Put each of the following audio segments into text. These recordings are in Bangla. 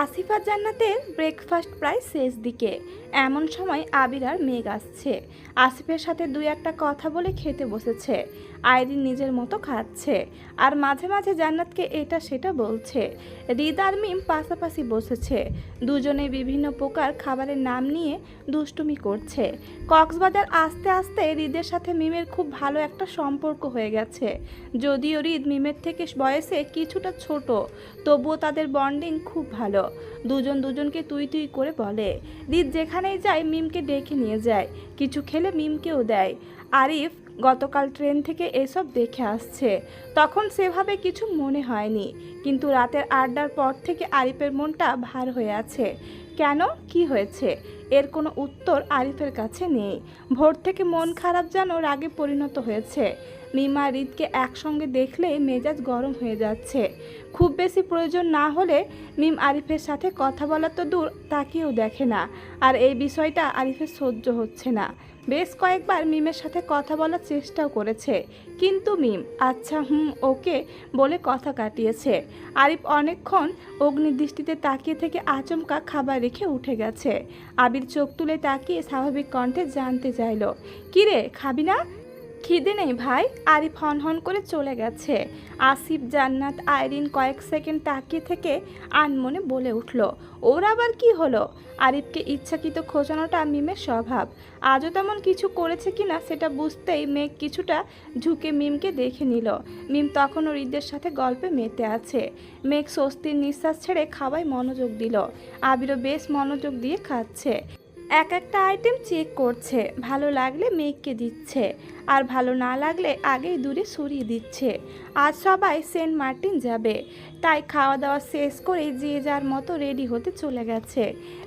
আসিফা জান্নাতের ব্রেকফাস্ট প্রায় শেষ দিকে। এমন সময় আবির আর মেঘ আসছে। আসিফের সাথে দুই একটা কথা বলে খেতে বসেছে। আইরিন নিজের মতো খাচ্ছে আর মাঝে মাঝে জান্নাতকে এটা সেটা বলছে। রিদ আর মিম পাশাপাশি বসেছে। দুজনে বিভিন্ন প্রকার খাবারের নাম নিয়ে দুষ্টুমি করছে। কক্সবাজার আস্তে আস্তে রিদের সাথে মিমের খুব ভালো একটা সম্পর্ক হয়ে গেছে। যদিও রিদ মিমের থেকে বয়সে কিছুটা ছোট, তবুও তাদের বন্ডিং খুব ভালো। দুজন দুজনকে তুই তুই করে বলে। রিদ যেখানেই যায় মিমকে ডেকে নিয়ে যায় কিছু খেলে মিমকেও দেয়। আরিফ গতকাল ট্রেন থেকে এসব দেখে আসছে। তখন সেভাবে কিছু মনে হয়নি। কিন্তু রাতের আড্ডার পর থেকে আরিফের মনটা ভার হয়ে আছে। কেন? কি হয়েছে? এর কোনো উত্তর আরিফের কাছে নেই। ভোর থেকে মন খারাপ যেন রাগে পরিণত হয়েছে। মিমা রিদকে একসঙ্গে দেখলে মেজাজ গরম হয়ে যাচ্ছে। খুব বেশি প্রয়োজন না হলে মিম আরিফের সাথে কথা বলা তো দূর, তাকেও দেখে না। আর এই বিষয়টা আরিফের সহ্য হচ্ছে না। বেশ কয়েকবার মিমের সাথে কথা বলার চেষ্টাও করেছে। কিন্তু মিম আচ্ছা হুম, ওকে বলে কথা কাটিয়েছে। আরিফ অনেকক্ষণ অগ্নিদৃষ্টিতে তাকিয়ে থেকে আচমকা খাবার রেখে উঠে গেছে। আবির চোখ তুলে তাকিয়ে স্বাভাবিক কণ্ঠে জানতে চাইল, কিরে, খাবি না? খিদে নেই ভাই? আরিফ হন হন করে চলে গেছে। আসিফ, জান্নাত, আইরিন কয়েক সেকেন্ড তাকিয়ে থেকে আনমনে বলে উঠল, ওর আবার কি হলো? আরিফকে ইচ্ছাকৃত খোঁচানোটা মিমের স্বভাব। আজও তেমন কিছু করেছে কিনা সেটা বুঝতেই মেঘ কিছুটা ঝুঁকে মিমকে দেখে নিল। মিম তখনও হৃদের সাথে গল্পে মেতে আছে। মেঘ স্বস্তির নিঃশ্বাস ছেড়ে খাওয়ায় মনোযোগ দিল। আবিরও বেশ মনোযোগ দিয়ে খাচ্ছে। এক একটা আইটেম চেক করছে। ভালো লাগলে মেঘকে দিচ্ছে। আর ভালো না লাগলে আগেই দূরে সরিয়ে দিচ্ছে। আজ সবাই সেন্ট মার্টিন যাবে। তাই খাওয়া দাওয়া শেষ করে যে যার মতো রেডি হতে চলে গেছে।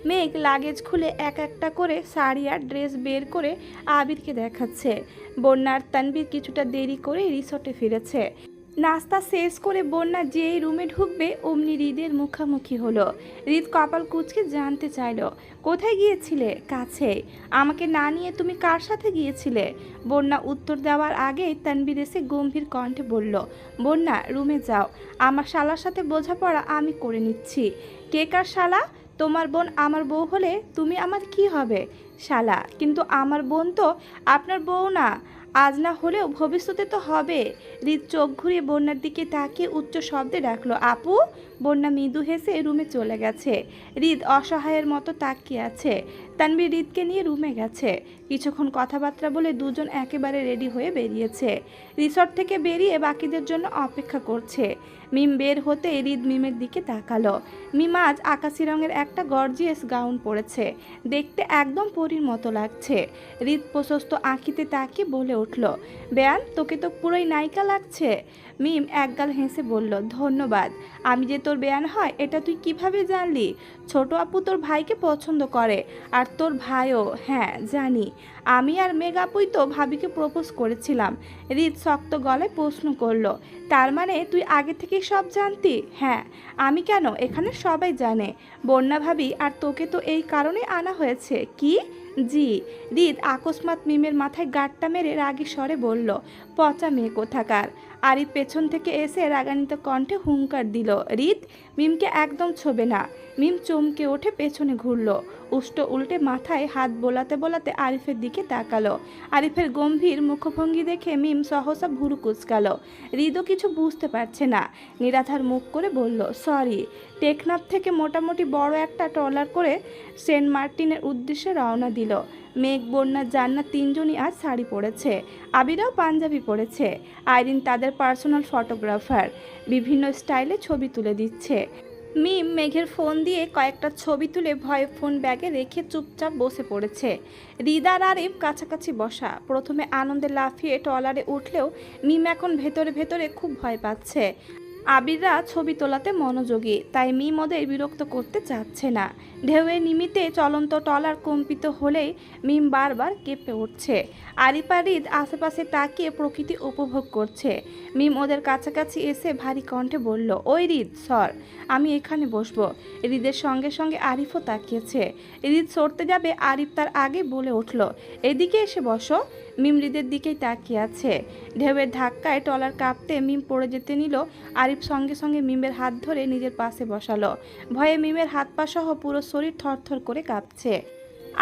মেঘ লাগেজ খুলে এক একটা করে শাড়ি আর ড্রেস বের করে আবিরকে দেখাচ্ছে। বন্যার তানবির কিছুটা দেরি করে রিসর্টে ফিরেছে। নাস্তা শেষ করে বন্যা যেই রুমে ঢুকবে, অমনি হৃদের মুখামুখি হলো। হৃদ কপাল কুচকে জানতে চাইলো, কোথায় গিয়েছিলে? কাছে? আমাকে না নিয়ে তুমি কার সাথে গিয়েছিলে? বন্যা উত্তর দেওয়ার আগেই তানবীর এসে গম্ভীর কণ্ঠে বলল, বন্যা, রুমে যাও। আমার শালার সাথে বোঝাপড়া আমি করে নিচ্ছি। কে কার শালা? তোমার বোন আমার বউ হলে তুমি আমার কি হবে? শালা, কিন্তু আমার বোন তো আপনার বউ না। আজ না হলেও ভবিষ্যতে তো হবে। হৃদ চোখ ঘুরিয়ে বন্যার দিকে তাকিয়ে উচ্চ শব্দে ডাকলো, আপু! বন্যা মৃদু হেসে রুমে চলে গেছে। হৃদ অসহায়ের মতো তাকিয়ে আছে। তানবীর হৃদকে নিয়ে রুমে গেছে। কিছুক্ষণ কথাবার্তা বলে দুজন একেবারে রেডি হয়ে বেরিয়েছে। রিসর্ট থেকে বেরিয়ে বাকিদের জন্য অপেক্ষা করছে। মিম বের হতে হৃদ মিমের দিকে তাকালো। মিম আজ আকাশি রঙের একটা গর্জিয়াস গাউন পরেছে। দেখতে একদম পরীর মতো লাগছে। হৃদ প্রশস্ত আঁকিতে তাকিয়ে বলে উঠল। বেয়ান তোকে তো পুরোই নায়িকা লাগছে। মিম একগাল হেসে বলল, ধন্যবাদ। আমি যে তোর বেয়ান হয়, এটা তুই কীভাবে জানলি? ছোট আপু তোর ভাইকে পছন্দ করে, আর তোর ভাইও হ্যাঁ জানি। আমি আর মেঘ আপুই তো ভাবিকে প্রপোজ করেছিলাম। হৃদ শক্ত গলায় প্রশ্ন করল, তার মানে তুই আগে থেকেই সব জানতি? হ্যাঁ আমি কেন? এখানে সবাই জানে। বন্যা ভাবি, আর তোকে তো এই কারণে আনা হয়েছে। কি? জি রিদ আকস্মাত মিমের মাথায় গাঁটটা মেরে রাগী স্বরে বলল পচা মেয়ে কোথাকার? আরিফ পেছন থেকে এসে রাগান্বিত কণ্ঠে হুঙ্কার দিল রিদ মিমকে একদম ছোবে না। মিম চমকে ওঠে পেছনে ঘুরল। উষ্ট উল্টে মাথায় হাত বোলাতে বোলাতে আরিফের দিকে তাকালো। আরিফের গম্ভীর মুখভঙ্গি দেখে মিম সহসা ভুরু কুচকালো। হৃদও কিছু বুঝতে পারছে না। নিরাধার মুখ করে বলল, সরি। টেকনাফ থেকে মোটামুটি বড় একটা ট্রলার করে সেন্ট মার্টিনের উদ্দেশ্যে রওনা দিল। মেঘ, বন্যা জান্না তিনজনই আজ শাড়ি পরেছে। আবিরাও পাঞ্জাবি পরেছে। আইরিন তাদের পার্সোনাল ফটোগ্রাফার। বিভিন্ন স্টাইলে ছবি তুলে দিচ্ছে। মিম মেঘের ফোন দিয়ে কয়েকটা ছবি তুলে ভয়ে ফোন ব্যাগে রেখে চুপচাপ বসে পড়েছে। রিদার আরিফ কাছাকাছি বসা। প্রথমে আনন্দে লাফিয়ে ট্রলারে উঠলেও মিম এখন ভেতরে ভেতরে খুব ভয় পাচ্ছে। আবিররা ছবি তোলাতে মনোযোগী, তাই মিম ওদের বিরক্ত করতে চাচ্ছে না। ঢেউয়ের নিমিতে চলন্ত টলার কম্পিত হলেই মিম বারবার কেঁপে উঠছে। আরিফা রিদ আশেপাশে তাকিয়ে প্রকৃতি উপভোগ করছে। মিম ওদের কাছাকাছি এসে ভারী কণ্ঠে বলল, ওই রিদ, সর, আমি এখানে বসবো। রিদের সঙ্গে সঙ্গে আরিফও তাকিয়েছে। রিদ সরতে যাবে আরিফ তার আগে বলে উঠল, এদিকে এসে বসো। মিম হৃদের দিকেই তাকিয়ে আছে। ঢেউয়ের ধাক্কায় টলার কাঁপতে মিম পড়ে যেতে নিল। আরিফ সঙ্গে সঙ্গে মিমের হাত ধরে নিজের পাশে বসালো। ভয়ে মিমের হাত পা সহ পুরো শরীর থরথর করে কাঁপছে।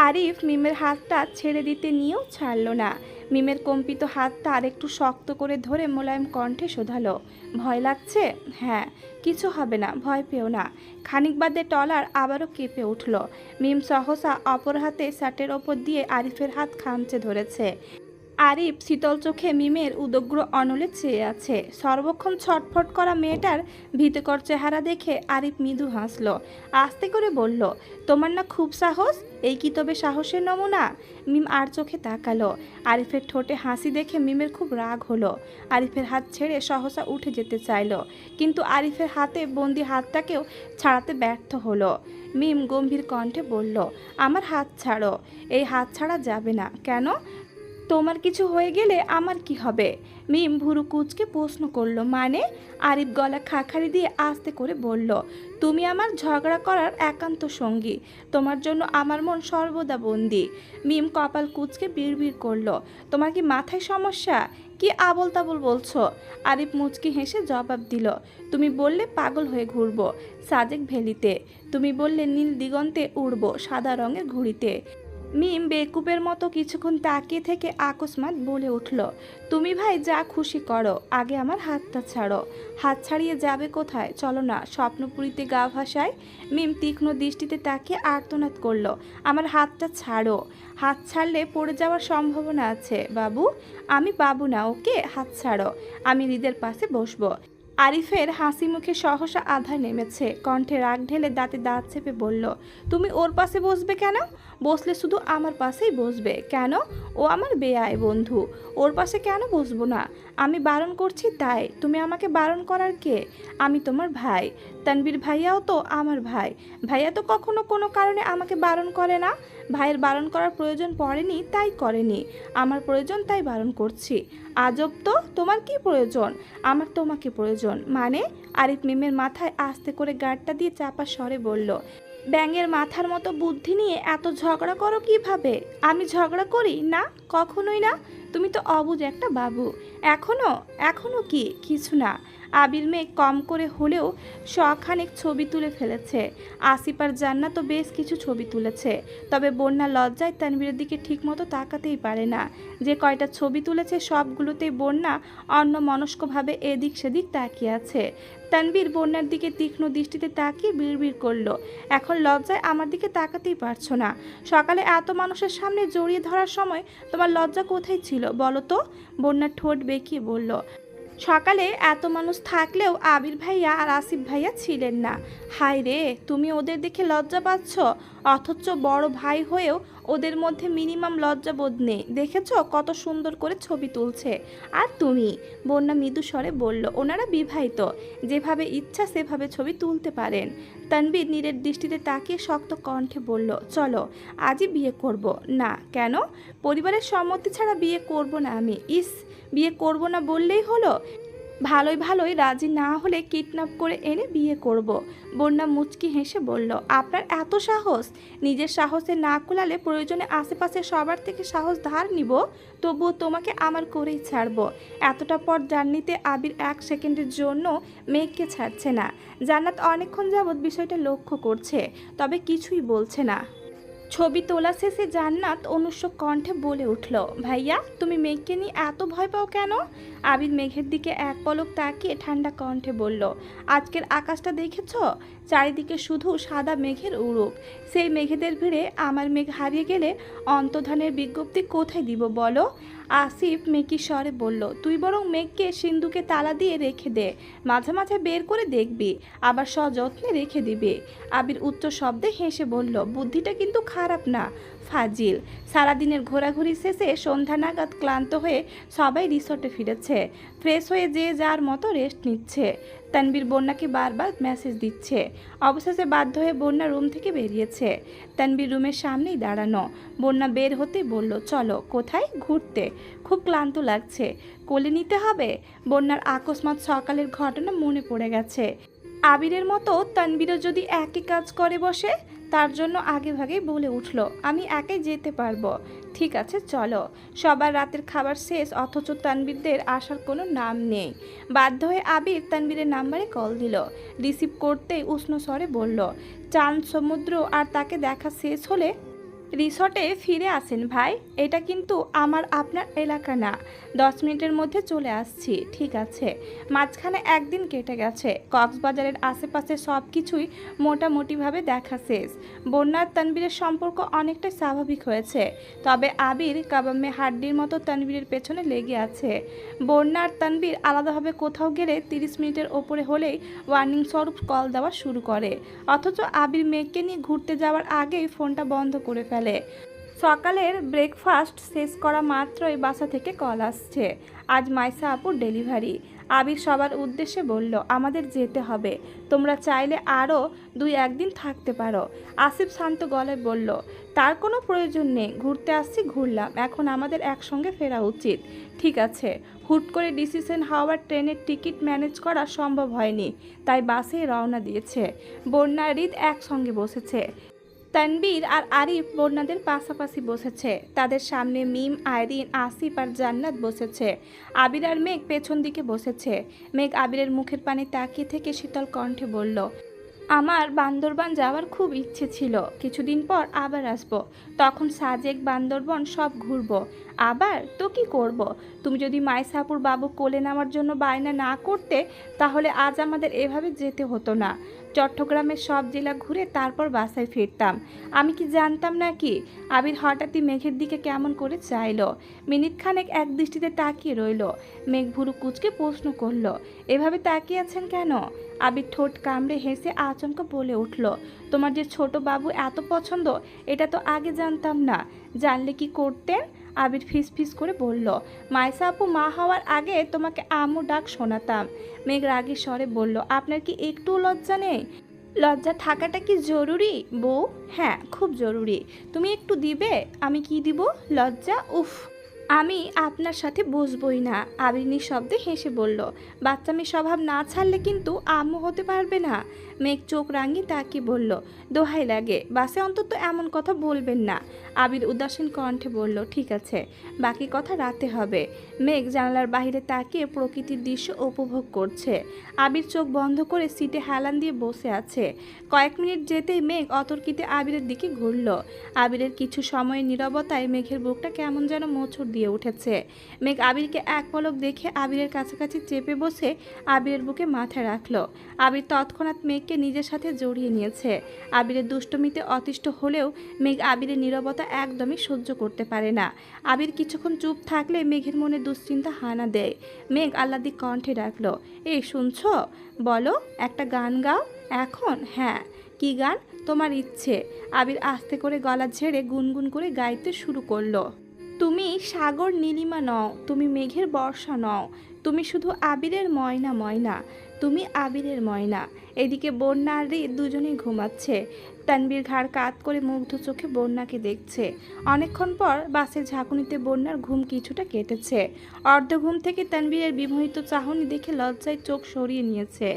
আরিফ মিমের হাতটা ছেড়ে দিতে নিয়েও ছাড়ল না। মিমের কম্পিত হাতটা আরেকটু শক্ত করে ধরে মোলায়েম কণ্ঠে শোধালো। ভয় লাগছে? হ্যাঁ কিছু হবে না, ভয় পেও না। খানিক বাদে টলার আবারও কেঁপে উঠল। মিম সহসা অপর হাতে শার্টের ওপর দিয়ে আরিফের হাত খামচে ধরেছে। আরিফ শীতল চোখে মিমের উদগ্র অনলে চেয়ে আছে। সর্বক্ষণ ছটফট করা মেয়েটার ভীতকর চেহারা দেখে আরিফ মৃদু হাসল। আস্তে করে বলল, তোমার না খুব সাহস? এই কি তবে সাহসের নমুনা? মিম আর চোখে তাকালো। আরিফের ঠোঁটে হাসি দেখে মিমের খুব রাগ হলো। আরিফের হাত ছেড়ে সহসা উঠে যেতে চাইলো, কিন্তু আরিফের হাতে বন্দি হাতটাকেও ছাড়াতে ব্যর্থ হলো। মিম গম্ভীর কণ্ঠে বলল, আমার হাত ছাড়ো। এই হাত ছাড়া যাবে না। কেন? তোমার কিছু হয়ে গেলে আমার কি হবে? মিম ভুরু কুচকে প্রশ্ন করল মানে? আরিফ গলা খাখারি দিয়ে আস্তে করে বলল, তুমি আমার ঝগড়া করার একান্ত সঙ্গী। তোমার জন্য আমার মন সর্বদা বন্দি। মিম কপাল কুচকে বিড়বিড় করল, তোমার কি মাথায় সমস্যা? কি আবল তাবল বলছো? আরিফ মুচকি হেসে জবাব দিল, তুমি বললে পাগল হয়ে ঘুরবো সাজেক ভেলিতে। তুমি বললে নীল দিগন্তে উড়বো সাদা রঙের ঘুড়িতে। মিম বেকুপের মতো কিছুক্ষণ তাকিয়ে থেকে আকস্মাত বলে উঠল, তুমি ভাই যা খুশি করো, আগে আমার হাতটা ছাড়ো। হাত ছাড়িয়ে যাবে কোথায়? চলো না, স্বপ্নপুরীতে গা ভাসায়? মিম তীক্ষ্ণ দৃষ্টিতে তাকিয়ে আর্তনাদ করল, আমার হাতটা ছাড়ো। হাত ছাড়লে পড়ে যাওয়ার সম্ভাবনা আছে, বাবু। আমি বাবু না, ওকে? হাত ছাড়ো। আমি হৃদের পাশে বসবো। আরিফের হাসি মুখে সহসা আধা নেমেছে। কণ্ঠে রাগ ঢেলে দাঁতে দাঁত চেপে বলল, তুমি ওর পাশে বসবে কেন? বসলে শুধু আমার পাশেই বসবে। কেন? ও আমার বেয়ায় বন্ধু। ওর পাশে কেন বসবো না? আমি বারণ করছি তাই। তুমি আমাকে বারণ করার কে? আমি তোমার ভাই। তানবীর ভাইয়াও তো আমার ভাই। ভাইয়া তো কখনো কোনো কারণে আমাকে বারণ করে না। ভাইয়ের বারণ করার প্রয়োজন পড়েনি, তাই করেনি। আমার প্রয়োজন তাই বারণ করছি। আজব তো, তোমার কি প্রয়োজন? আমার তোমাকে প্রয়োজন। মানে আরিফ মিমের মাথায় আস্তে করে গাড়টা দিয়ে চাপা স্বরে বলল, ব্যাঙের মাথার মতো বুদ্ধি নিয়ে এত ঝগড়া করো কীভাবে? আমি ঝগড়া করি না? কখনোই না? তুমি তো অবুঝ একটা বাবু। এখনও? এখনও কি? কিছু না। আবির মেয়ে কম করে হলেও শখানেক ছবি তুলে ফেলেছে। আসিপার জান্না তো বেশ কিছু ছবি তুলেছে। তবে বন্যা লজ্জায় তানবীরের দিকে ঠিকমতো তাকাতেই পারে না। যে কয়টা ছবি তুলেছে সবগুলোতেই বন্যা অন্য মনস্কভাবে এদিক সেদিক তাকিয়ে আছে। তানবীর বন্যার দিকে তীক্ষ্ণ দৃষ্টিতে তাকিয়ে বিড়বিড় করল। এখন লজ্জায় আমার দিকে তাকাতেই পারছ না। সকালে এত মানুষের সামনে জড়িয়ে ধরার সময় তোমার লজ্জা কোথায় ছিল বলো তো? বন্যার ঠোঁট বেঁকিয়ে বলল সকালে এত মানুষ থাকলেও আবির ভাইয়া আর আসিফ ভাইয়া ছিলেন না। হায় রে, তুমি ওদের দেখে লজ্জা পাচ্ছ? অথচ বড় ভাই হয়েও ওদের মধ্যে মিনিমাম লজ্জাবোধ নেই। দেখেছ কত সুন্দর করে ছবি তুলছে। আর তুমি? বন্যা মৃদু স্বরে বলল, ওনারা বিবাহিত। যেভাবে ইচ্ছা সেভাবে ছবি তুলতে পারেন। তানবীর নীরের দৃষ্টিতে তাকিয়ে শক্ত কণ্ঠে বলল, চলো, আজই বিয়ে করব। না, কেন? পরিবারের সম্মতি ছাড়া বিয়ে করব না আমি। ইস বিয়ে করব না বললেই হলো? ভালোই ভালোই রাজি না হলে কিডন্যাপ করে এনে বিয়ে করব। বন্যা মুচকি হেসে বলল, আপনার এত সাহস? নিজের সাহসে না কুলালে প্রয়োজনে আশেপাশে সবার থেকে সাহস ধার নিব। তবুও তোমাকে আমার করেই ছাড়বো। এতটা পর জার্নিতে আবির এক সেকেন্ডের জন্য মেঘকে ছাড়ছে না। জান্নাত অনেকক্ষণ যাবৎ বিষয়টা লক্ষ্য করছে, তবে কিছুই বলছে না। ছবি তোলা শেষে জান্নাত অনুষ্য কণ্ঠে বলে উঠল, ভাইয়া, তুমি মেঘকে নিয়ে এত ভয় পাও কেন? আবির মেঘের দিকে এক পলক তাকিয়ে ঠান্ডা কণ্ঠে বলল, আজকের আকাশটা দেখেছ? চারিদিকে শুধু সাদা মেঘের উড়ুক। সেই মেঘেদের ভিড়ে আমার মেঘ হারিয়ে গেলে অন্তধানের বিজ্ঞপ্তি কোথায় দিব বলো? আসিফ মেকি স্বরে বলল, তুই বরং মেঘকে সিন্ধুকে তালা দিয়ে রেখে দে। মাঝে মাঝে বের করে দেখবি, আবার সযত্নে রেখে দিবি। আবির উচ্চ শব্দে হেসে বলল, বুদ্ধিটা কিন্তু খারাপ না, ফাজিল। সারাদিনের ঘোরাঘুরি শেষে সন্ধ্যা নাগাদ ক্লান্ত হয়ে সবাই রিসোর্টে ফিরেছে। ফ্রেশ হয়ে যে যার মতো রেস্ট নিচ্ছে। তানবীর বন্যাকে বারবার মেসেজ দিচ্ছে। অবশেষে বাধ্য হয়ে বন্যা রুম থেকে বেরিয়েছে। তানবীর রুমের সামনেই দাঁড়ানো। বন্যা বের হতে বলল, চলো, কোথায়? ঘুরতে। খুব ক্লান্ত লাগছে। কোলে নিতে হবে? বন্যার আকস্মাত সকালের ঘটনা মনে পড়ে গেছে। আবিরের মতো তানবীরও যদি একই কাজ করে বসে তার জন্য আগে ভাগেই বলে উঠল, আমি একাই যেতে পারব। ঠিক আছে, চলো। সবার রাতের খাবার শেষ, অথচ তানবীরদের আসার কোনো নাম নেই। বাধ্য হয়ে আবির তানবীরের নাম্বারে কল দিল। রিসিভ করতেই উষ্ণ স্বরে বলল, চাঁদ, সমুদ্র আর তাকে দেখা শেষ হলে রিসর্টে ফিরে আসেন ভাই। এটা কিন্তু আমার আপনার এলাকা না। দশ মিনিটের মধ্যে চলে আসছি, ঠিক আছে। মাঝখানে একদিন কেটে গেছে। কক্সবাজারের আশেপাশে সব কিছুই মোটামুটিভাবে দেখা শেষ। বন্যার তানবীরের সম্পর্ক অনেকটাই স্বাভাবিক হয়েছে। তবে আবির কাবামে হাড্ডির মতো তানবীরের পেছনে লেগে আছে। বন্যার তানবীর আলাদাভাবে কোথাও গেলে তিরিশ মিনিটের ওপরে হলেই ওয়ার্নিং স্বরূপ কল দেওয়া শুরু করে। অথচ আবির মেয়েকে নিয়ে ঘুরতে যাওয়ার আগেই ফোনটা বন্ধ করে ফেলে। সকালের ব্রেকফাস্ট শেষ করা মাত্রই বাসা থেকে কল আসছে। আজ মাইসা আপুর ডেলিভারি আবির সবার উদ্দেশ্যে বলল, আমাদের যেতে হবে। তোমরা চাইলে আরও দুই একদিন থাকতে পারো। আসিফ শান্ত গলায় বলল, তার কোনো প্রয়োজন নেই। ঘুরতে আসছি, ঘুরলাম। এখন আমাদের একসঙ্গে ফেরা উচিত। ঠিক আছে। হুট করে ডিসিশন হওয়ার ট্রেনের টিকিট ম্যানেজ করা সম্ভব হয়নি। তাই বাসে রওনা দিয়েছে। বন্যা রিদ একসঙ্গে বসেছে। তানবীর আর আরিফ বন্যাদের পাশাপাশি বসেছে। তাদের সামনে মিম আইরিন আসিফ আর জান্নাত বসেছে। আবির আর মেঘ পেছন দিকে বসেছে। মেঘ আবিরের মুখের পানে তাকিয়ে থেকে শীতল কণ্ঠে বলল, আমার বান্দরবান যাওয়ার খুব ইচ্ছে ছিল। কিছুদিন পর আবার আসব। তখন সাজেক, বান্দরবন সব ঘুরবো। আবার তো কি করব। তুমি যদি মাইসাপুর বাবু কোলে নেওয়ার জন্য বায়না না করতে, তাহলে আজ আমাদের এভাবে যেতে হতো না। চট্টগ্রামের সব জেলা ঘুরে তারপর বাসায় ফিরতাম। আমি কি জানতাম না কি আবির হঠাৎই মেঘের দিকে কেমন করে চাইলো। মিনিট খানেক এক দৃষ্টিতে তাকিয়ে রইল। মেঘ ভুরু কুচকে প্রশ্ন করল, এভাবে তাকিয়ে আছেন কেন? আবির ঠোঁট কামড়ে হেসে আচমকা বলে উঠল, তোমার যে ছোট বাবু এত পছন্দ, এটা তো আগে জানতাম না। জানলে কি করতেন? আবির ফিস ফিস করে বলল, মাইসা আপু, মা হওয়ার আগে তোমাকে আমু ডাক শোনাতাম। মেঘ রাগের স্বরে বলল, আপনার কি একটুও লজ্জা নেই? লজ্জা থাকাটা কি জরুরি? বউ হ্যাঁ খুব জরুরি। তুমি একটু দিবে? আমি কি দিব? লজ্জা? উফ, আমি আপনার সাথে বসবই না। আবিনী শব্দে হেসে বলল বাচ্চামি স্বভাব না ছাড়লে কিন্তু আম্মু হতে পারবে না। মেঘ চোখ রাঙিয়ে তাকিয়ে বলল, দোহাই লাগে, বাসে অন্তত এমন কথা বলবেন না। আবির উদাসীন কণ্ঠে বলল, ঠিক আছে, বাকি কথা রাতে হবে। মেঘ জানালার বাইরে তাকিয়ে প্রকৃতির দৃশ্য উপভোগ করছে। আবির চোখ বন্ধ করে সিটে হেলান দিয়ে বসে আছে। কয়েক মিনিট যেতেই মেঘ অতর্কিতে আবিরের দিকে ঘুরল। আবিরের কিছু সময়ের নীরবতায় মেঘের বুকটা কেমন যেন মোচড় দিয়ে উঠেছে। মেঘ আবিরকে এক পলক দেখে আবিরের কাছাকাছি চেপে বসে আবিরের বুকে মাথা রাখল। আবির তৎক্ষণাৎ মেঘকে নিজের সাথে জড়িয়ে নিয়েছে। আবিরের দুষ্টমিতে অতিষ্ঠ হলেও মেঘ আবিরের নীরবতা একদমই সহ্য করতে পারে না। আবির কিছুক্ষণ চুপ থাকলে মেঘের মনে দুশ্চিন্তা হানা দেয়। মেঘ আল্লাদি কণ্ঠে ডাকলো, এই শুনছ? বলো, একটা গান গাও? এখন? হ্যাঁ। কি গান? তোমার ইচ্ছে। আবির আস্তে করে গলা ঝেড়ে গুনগুন করে গাইতে শুরু করল। তুমি সাগর নীলিমা নও, তুমি মেঘের বর্ষা নও, তুমি শুধু আবিরের ময়না ময়না। তুমি আবিরের ময়না। এদিকে বন্যা আর দুজনেই ঘুমাচ্ছে। তানবীর ঘাড় কাত করে মুগ্ধ চোখে বন্যাকে দেখছে। অনেকক্ষণ পর বাসের ঝাঁকুনিতে বন্যার ঘুম কিছুটা কেটেছে। অর্ধ ঘুম থেকে তানবীরের বিমোহিত চাহনি দেখে লজ্জায় চোখ সরিয়ে নিয়েছে।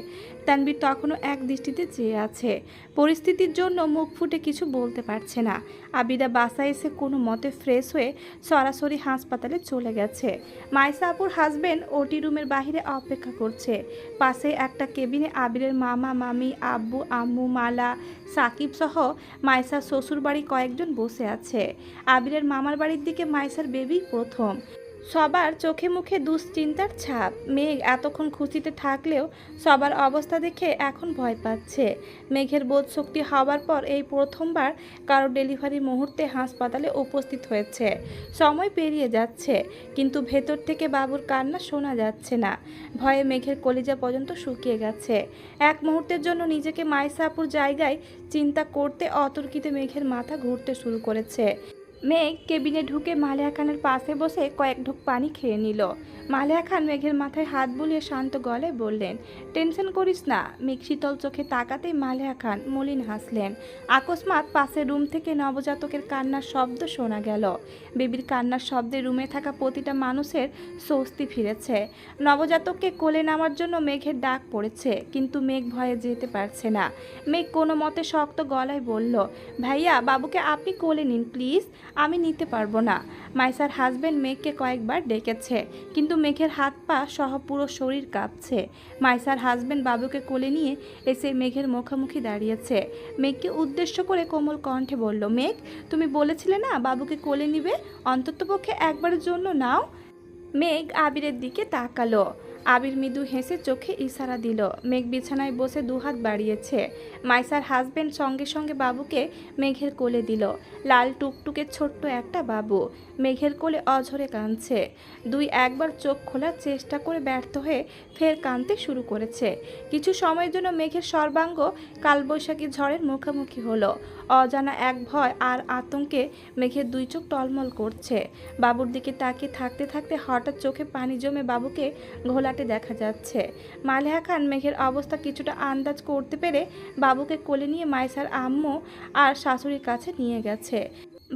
তানবীর তখনও এক দৃষ্টিতে চেয়ে আছে। পরিস্থিতির জন্য মুখ ফুটে কিছু বলতে পারছে না। আবিদা বাসায় এসে কোনো মতে ফ্রেশ হয়ে সরাসরি হাসপাতালে চলে গেছে। মাইসা আপুর হাজবেন্ড ওটি রুমের বাইরে অপেক্ষা করছে। পাশে একটা কেবিনে আবিরের মামা, মামি, আব্বু, আম্মু, মালা, সাকিব সহ মাইসার শ্বশুর বাড়ি কয়েকজন বসে আছে। আবিরের মামার বাড়ির দিকে মাইসার বেবি প্রথম। সবার চোখে মুখে দুশ্চিন্তার ছাপ। মেঘ এতক্ষণ খুশিতে থাকলেও সবার অবস্থা দেখে এখন ভয় পাচ্ছে। মেঘের বোধ শক্তি হওয়ার পর এই প্রথমবার কারও ডেলিভারি মুহূর্তে হাসপাতালে উপস্থিত হয়েছে। সময় পেরিয়ে যাচ্ছে, কিন্তু ভেতর থেকে বাবুর কান্না শোনা যাচ্ছে না। ভয়ে মেঘের কলিজা পর্যন্ত শুকিয়ে গেছে। এক মুহূর্তের জন্য নিজেকে মাইসাপুর জায়গায় চিন্তা করতে অতর্কিতে মেঘের মাথা ঘুরতে শুরু করেছে। মেঘ কেবিনে ঢুকে মালিয়া খানের পাশে বসে কয়েক ঢুক পানি খেয়ে নিল। মালিয়া খান মেঘের মাথায় হাত বুলিয়ে শান্ত গলায় বললেন, টেনশন করিস না, মেঘ শীতল চোখে তাকাতেই মালিয়া খান মলিন হাসলেন। আকস্মাৎ পাশের রুম থেকে নবজাতকের কান্নার শব্দ শোনা গেল। বেবির কান্নার শব্দে রুমে থাকা প্রতিটা মানুষের স্বস্তি ফিরেছে। নবজাতককে কোলে নামার জন্য মেঘের ডাক পড়েছে, কিন্তু মেঘ ভয়ে যেতে পারছে না। মেঘ কোনো মতে শক্ত গলায় বলল, ভাইয়া, বাবুকে আপনি কোলে নিন, প্লিজ, আমি নিতে পারব না। মাইসার হাজবেন্ড মেঘকে কয়েকবার ডেকেছে, কিন্তু মেঘের হাত পা সহ পুরো শরীর কাঁপছে। মাইসার হাজবেন্ড বাবুকে কোলে নিয়ে এসে মেঘের মুখোমুখি দাঁড়িয়েছে। মেঘকে উদ্দেশ্য করে কোমল কণ্ঠে বলল, মেঘ, তুমি বলেছিলে না বাবুকে কোলে নিবে? অন্ততপক্ষে একবারের জন্য নাও। মেঘ আবিরের দিকে তাকালো। আবির মৃদু হেসে চোখে ইশারা দিল। মেঘ বিছানায় বসে দুহাত বাড়িয়েছে। মাইসার হাজবেন্ড সঙ্গে সঙ্গে বাবুকে মেঘের কোলে দিল। লাল টুকটুকে ছোট্ট একটা বাবু। মেঘের কোলে অঝরে কাঁদছে। দুই একবার চোখ খোলার চেষ্টা করে ব্যর্থ হয়ে ফের কাঁদতে শুরু করেছে। কিছু সময়ের জন্য মেঘের সর্বাঙ্গ কালবৈশাখী ঝড়ের মুখোমুখি হলো। অজানা এক ভয় আর আতঙ্কে মেঘের দুই চোখ টলমল করছে। বাবুর দিকে তাকিয়ে থাকতে থাকতে হঠাৎ চোখে পানি জমে বাবুকে ঘোলাটে দেখা যাচ্ছে। মালেহা খান মেঘের অবস্থা কিছুটা আন্দাজ করতে পেরে বাবুকে কোলে নিয়ে মাইসার আম্মু আর শাশুড়ির কাছে নিয়ে গেছে।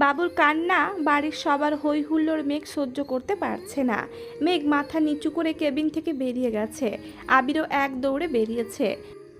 বাবুর কান্না বাড়ির সবার হই হুল্লোড় মেঘ সহ্য করতে পারছে না। মেঘ মাথা নিচু করে কেবিন থেকে বেরিয়ে গেছে। আবিরও এক দৌড়ে বেরিয়েছে।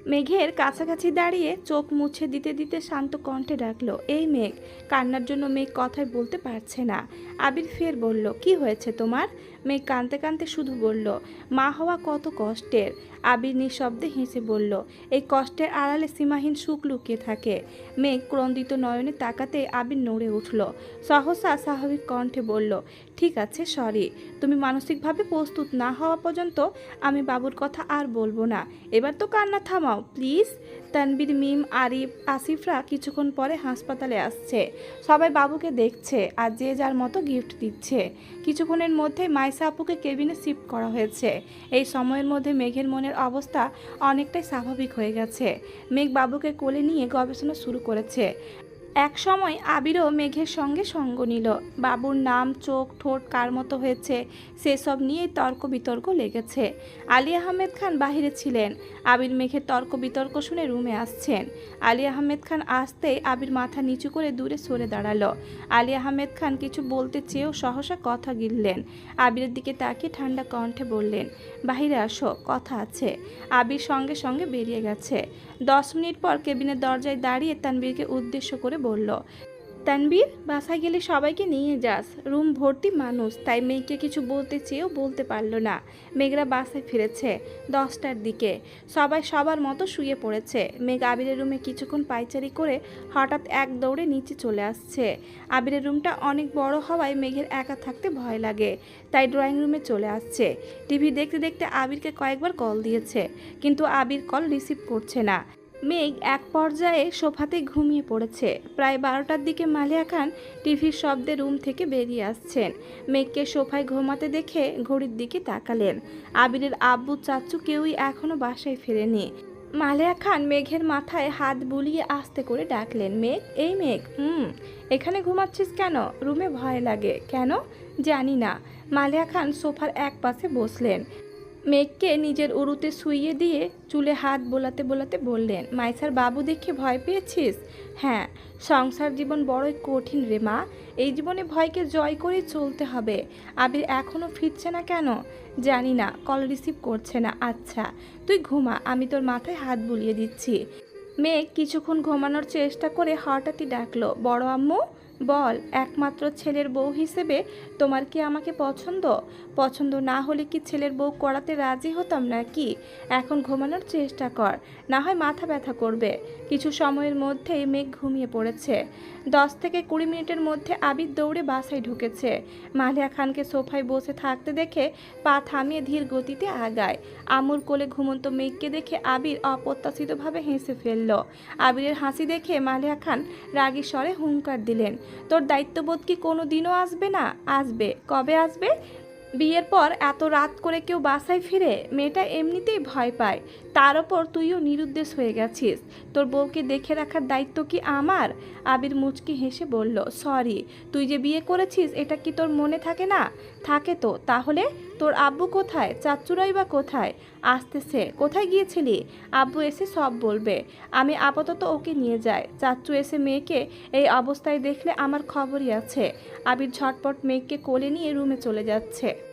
মেঘের কাছাকাছি দাঁড়িয়ে চোখ মুছে দিতে দিতে শান্ত কণ্ঠে ডাকলো, এই মেঘ, কান্নার জন্য মেঘ কথায় বলতে পারছে না। আবির ফের বলল, কি হয়েছে তোমার? মেঘ কাঁদতে কাঁদতে শুধু বলল, মা হওয়া কত কষ্টের। আবির নিঃশব্দে হেসে বলল, এই কষ্টের আড়ালে সীমাহীন সুখ লুকিয়ে থাকে। মেয়ে ক্রন্দিত নয়নে তাকাতে আবির নড়ে উঠল। সহসা স্বাভাবিক কণ্ঠে বলল, ঠিক আছে, সরি। তুমি মানসিকভাবে প্রস্তুত না হওয়া পর্যন্ত আমি বাবুর কথা আর বলব না। এবার তো কান্না থামাও, প্লিজ। তানবীর, মিম, আরিফ, আসিফরা কিছুক্ষণ পরে হাসপাতালে আসছে। সবাই বাবুকে দেখছে আর যে যার মতো গিফট দিচ্ছে। কিছুক্ষণের মধ্যে মাইসা আপুকে কেবিনে শিফট করা হয়েছে। এই সময়ের মধ্যে মেঘের মনের অবস্থা অনেকটাই স্বাভাবিক হয়ে গেছে। মেঘ বাবুকে কোলে নিয়ে গবেষণা শুরু করেছে। এক সময় আবিরও মেঘের সঙ্গে সঙ্গ নিল। বাবুর নাম, চোখ, ঠোঁট কার মতো হয়েছে, সেসব নিয়েই তর্ক বিতর্ক লেগেছে। আলী আহমেদ খান বাহিরে ছিলেন। আবির মেঘের তর্ক বিতর্ক শুনে রুমে আসছেন। আলী আহমেদ খান আসতেই আবির মাথা নিচু করে দূরে সরে দাঁড়াল। আলী আহমেদ খান কিছু বলতে চেয়েও সহসা কথা গিললেন। আবিরের দিকে তাকিয়ে ঠান্ডা কণ্ঠে বললেন, বাহিরে আসো, কথা আছে। আবির সঙ্গে সঙ্গে বেরিয়ে গেছে। দশ মিনিট পর কেবিনের দরজায় দাঁড়িয়ে তানবীরকে উদ্দেশ্য করে বলল, তানবীর, বাসায় গেলে সবাইকে নিয়ে যাস। রুম ভর্তি মানুষ, তাই মেয়েকে কিছু বলতে চেয়েও বলতে পারল না। মেঘরা বাসায় ফিরেছে দশটার দিকে। সবাই সবার মতো শুয়ে পড়েছে। মেঘ আবিরের রুমে কিছুক্ষণ পাইচারি করে হঠাৎ এক দৌড়ে নিচে চলে আসছে। আবিরের রুমটা অনেক বড় হওয়ায় মেঘের একা থাকতে ভয় লাগে, তাই ড্রয়িং রুমে চলে আসছে। টিভি দেখতে দেখতে আবিরকে কয়েকবার কল দিয়েছে, কিন্তু আবির কল রিসিভ করছে না। মেঘ এক পর্যায়ে সোফাতে ঘুমিয়ে পড়েছে। প্রায় বারোটার দিকে মালিয়া খান টিভির শব্দে রুম থেকে বেরিয়ে আসছেন। মেঘকে সোফায় ঘুমাতে দেখে ঘড়ির দিকে তাকালেন। আবিরের আব্বু চাচু কেউই এখনও বাসায় ফেরেনি। মালিয়া খান মেঘের মাথায় হাত বুলিয়ে আস্তে করে ডাকলেন, মেঘ, এই মেঘ, হুম, এখানে ঘুমাচ্ছিস কেন? রুমে ভয় লাগে। কেন? জানি না। মালিয়া খান সোফার এক পাশে বসলেন। মেঘকে নিজের উরুতে শুইয়ে দিয়ে চুলে হাত বোলাতে বোলাতে বললেন, মাইসার বাবু দেখে ভয় পেয়েছিস? হ্যাঁ সংসার জীবন বড়ই কঠিন রে মা। এই জীবনে ভয়কে জয় করে চলতে হবে। আবির এখনও ফিরছে না কেন? জানি না, কল রিসিভ করছে না। আচ্ছা তুই ঘুমা, আমি তোর মাথায় হাত বুলিয়ে দিচ্ছি। মেঘ কিছুক্ষণ ঘুমানোর চেষ্টা করে হঠাৎই ডাকলো, বড় আম্মু? বল, একমাত্র ছেলের বউ হিসেবে তোমার কি আমাকে পছন্দ? পছন্দ না হলে কি ছেলের বউ করাতে রাজি হতাম নাকি? এখন ঘুমানোর চেষ্টা কর, না হয় মাথা ব্যথা করবে। কিছু সময়ের মধ্যেই মেঘ ঘুমিয়ে পড়েছে। দশ থেকে কুড়ি মিনিটের মধ্যে আবির দৌড়ে বাসায় ঢুকেছে। মালিয়া খানকে সোফায় বসে থাকতে দেখে পা থামিয়ে ধীর গতিতে আগায়। আমুর কোলে ঘুমন্ত মেঘকে দেখে আবির অপ্রত্যাশিতভাবে হেসে ফেলল। আবিরের হাসি দেখে মালিয়া খান রাগী স্বরে হুঙ্কার দিলেন তোর দায়িত্ববোধ কি কোনো দিনও আসবে না? আসবে। কবে আসবে? বিয়ের পর এত রাত করে কেউ বাসায় ফিরে মেয়েটা এমনিতেই ভয় পায়। তার ওপর তুইও নিরুদ্দেশ হয়ে গেছিস। তোর বউকে দেখে রাখার দায়িত্ব কি আমার? আবির মুচকি হেসে বলল, সরি। তুই যে বিয়ে করেছিস, এটা কি তোর মনে থাকে না? থাকে তো, তাহলে? তোর আব্বু কোথায়? চাচুরাই বা কোথায়? আসতেছে। কোথায় গিয়েছিলি? আব্বু এসে সব বলবে। আমি আপাতত ওকে নিয়ে যাই। চাচু এসে মেয়েকে এই অবস্থায় দেখলে আমার খবরই আছে। আবির ঝটপট মেয়েকে কোলে নিয়ে রুমে চলে যাচ্ছে।